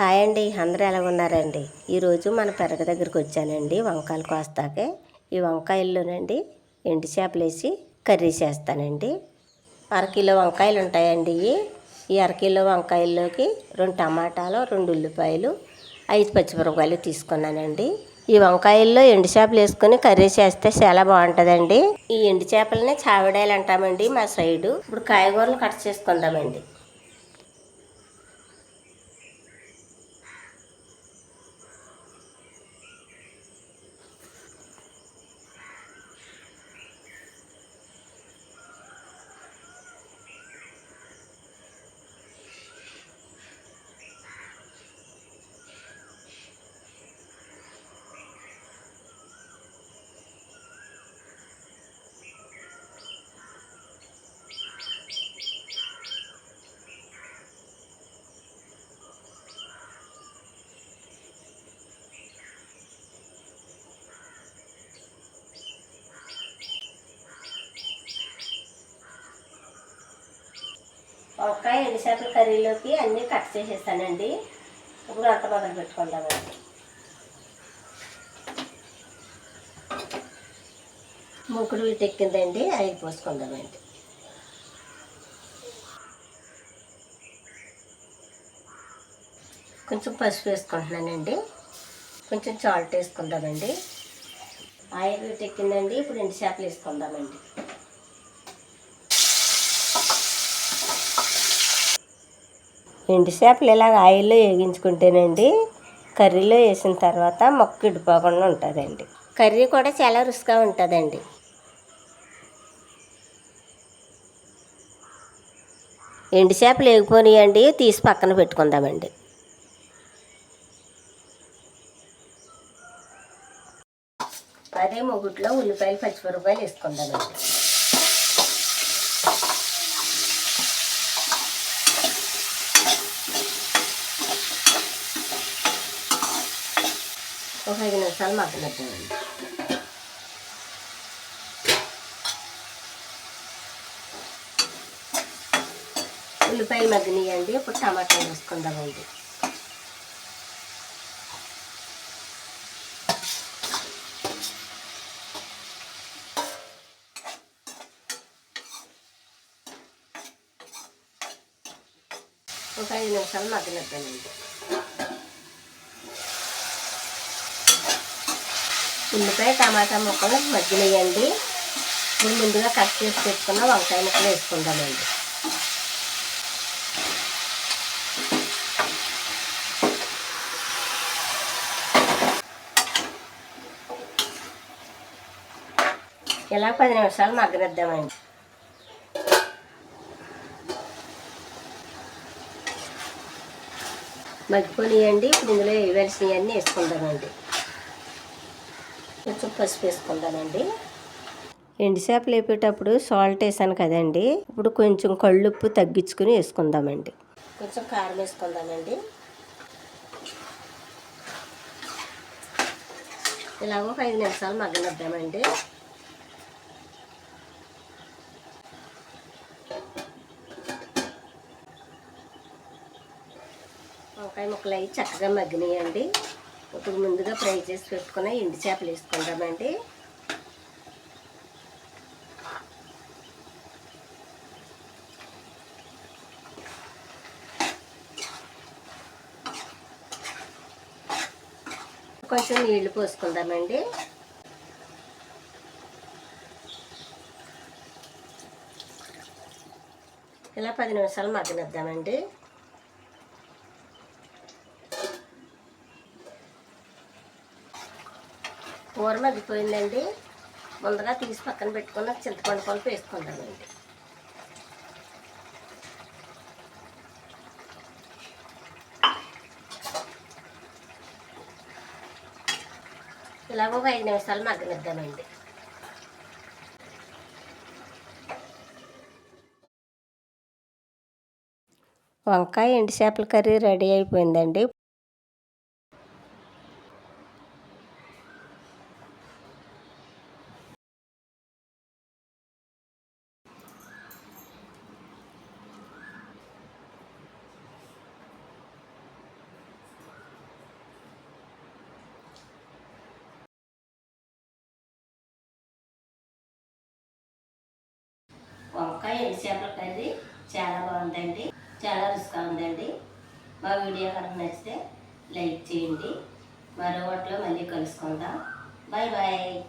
Hi అండి. అందరూ ఎలా ఉన్నారండి? ఈరోజు మన పెరగ దగ్గరికి వచ్చానండి. వంకాయలు కోస్తాకే. ఈ వంకాయల్లోనండి ఎండు చేపలు వేసి కర్రీ చేస్తానండి. అరకిలో వంకాయలు ఉంటాయండి ఇవి. ఈ అరకిలో వంకాయల్లోకి రెండు టమాటాలు రెండు ఉల్లిపాయలు ఐదు పచ్చిమిరపకాయలు తీసుకున్నానండి. ఈ వంకాయల్లో ఎండు చేపలు వేసుకొని కర్రీ చేస్తే చాలా బాగుంటుందండి. ఈ ఎండు చేపలని చావిడాయలు అంటామండి మా సైడు. ఇప్పుడు కాయగూరలు కట్ చేసుకుందామండి. వంకాయ ఎన్ని చేపల కర్రీలోకి అన్నీ కట్ చేసేసానండి ఇప్పుడు అంత మొదలు పెట్టుకుందామండి మూకుడు ఎక్కిందండి ఆయిల్ పోసుకుందామండి కొంచెం పసుపు వేసుకుంటున్నానండి. కొంచెం చాల్ట్ వేసుకుందామండి. ఆయిల్ ఎక్కిందండి ఇప్పుడు ఎండు చేపలు వేసుకుందామండి. ఎండు చేపలు ఇలాగ ఆయిల్లో వేగించుకుంటేనండి కర్రీలో వేసిన తర్వాత మొక్క ఇడిపోకుండా ఉంటుందండి. కర్రీ కూడా చాలా రుచిగా ఉంటుందండి. ఎండు చేపలు వేగిపోనియండి తీసి పక్కన పెట్టుకుందామండి. అదే మొగుట్లో ఉల్లిపాయలు పచ్చిమిరపకాయలు వేసుకుందామండి. ఒక ఐదు నిమిషాలు మగ్గనిద్దామండి ఉల్లిపాయలు మగ్గనియండి ఇప్పుడు టమాటాలు వేసుకుందామండి ఒక ఐదు నిమిషాలు మగ్గనిద్దామండి ఉల్లిపాయ టమాటా ముక్కలు మగ్గినయండి ఇప్పుడు ముందుగా కట్ చేసి పెట్టుకున్న వంకాయ ముక్కలు వేసుకుందామండి. ఇలా పది నిమిషాలు మగ్గనిద్దామండి. మగ్గిపోనియండి. ఇప్పుడు ఇందులో వేయవలసినవన్నీ వేసుకుందామండి. కొంచెం పసుపు వేసుకుందానండి ఎండు చేపలు వేపేటప్పుడు సాల్ట్ వేసాను కదండి. ఇప్పుడు కొంచెం కళ్ళుప్పు తగ్గించుకుని వేసుకుందామండి. కొంచెం కారం వేసుకుందామండి. ఇలాగ ఒక ఐదు నిమిషాలు మగ్గనిద్దామండి. వంకాయ ముక్కలు అవి చక్కగా మగ్గినాయండి. ఇప్పుడు ముందుగా ఫ్రై చేసి పెట్టుకున్న ఎండు చేపలు వేసుకుంటామండి. కొంచెం నీళ్ళు పోసుకుందామండి. ఇలా పది నిమిషాలు మగ్గనిద్దామండి. కూర మగ్గిపోయిందండి. ముందుగా తీసి పక్కన పెట్టుకున్న చింతపండు పలుపు వేసుకుంటామండి ఇలాగ ఒక ఐదు నిమిషాలు మగ్గనిద్దామండి. వంకాయ ఎండు చేపల కర్రీ రెడీ అయిపోయిందండి. వంకాయ చేపల కర్రీ చాలా బాగుందండి. చాలా రుచిగా ఉందండి. మా వీడియో కనుక నచ్చితే లైక్ చేయండి. మరో వాటిలో మళ్ళీ కలుసుకుందాం. Bye bye.